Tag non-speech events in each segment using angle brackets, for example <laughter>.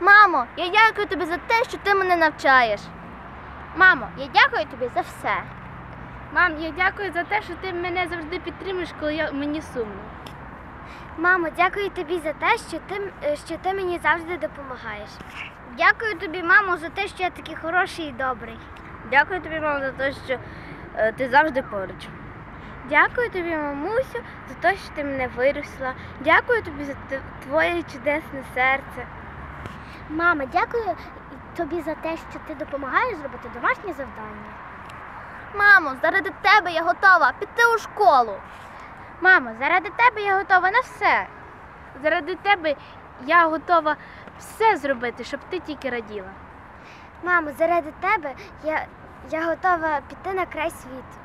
Мамо, я дякую тобі за те, що ти мене навчаєш. Мамо, я дякую тобі за все. Мам, я дякую за те, що ти мене завжди підтримуєш, коли я, мені сумно. Мамо, дякую тобі за те, що ти, е, що ти мені завжди допомагаєш. Дякую тобі, мамо, за те, що я такий хороший і добрий. Дякую тобі, мам, за те, що е, ти завжди поруч. Дякую тобі, мамусю, за те, що ти мене виросла. Дякую тобі за твоє чудесне серце. Мама, дякую тобі за те, що ти допомагаєш зробити домашнє завдання. Мамо, заради тебе я готова піти у школу. Мамо, заради тебе я готова на все. Заради тебе я готова все зробити, щоб ти тільки раділа. Мамо, заради тебе я, я готова піти на край світу.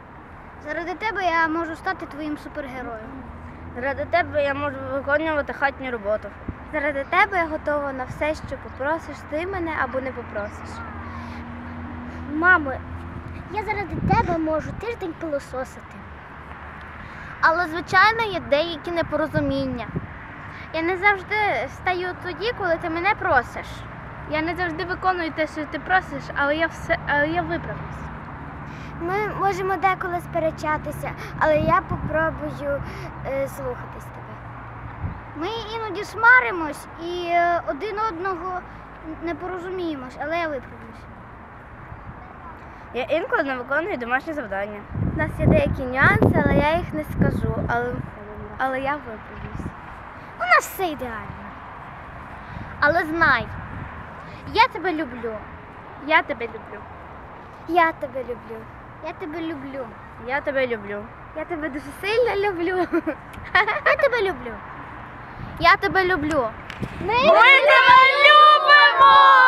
Заради тебе я можу стати твоїм супергероєм. Заради тебе я можу виконувати хатню роботу. Заради тебе я готова на все, що попросиш ти мене або не попросиш. Мамо, я заради тебе можу тиждень пилососити. Але, звичайно, є деякі непорозуміння. Я не завжди стаю тоді, коли ти мене просиш. Я не завжди виконую те, що ти просиш, але я все, але я виправлюсь. Ми можемо деколи сперечатися, але я попробую е, слухатись. Ми іноді сваримось і е, один одного не порозуміємось, але я виправлюсь. Я інколи не виконую домашні завдання. У нас є деякі нюанси, але я їх не скажу. Але, але я виправлюсь. У нас все ідеально. Але знай, я тебе люблю. Я тебе люблю. Я тебе люблю. Я тебе люблю. Я тебе люблю. Я тебе дуже сильно люблю. <laughs> Я тебе люблю. Я тебе люблю. Ми тебе любимо!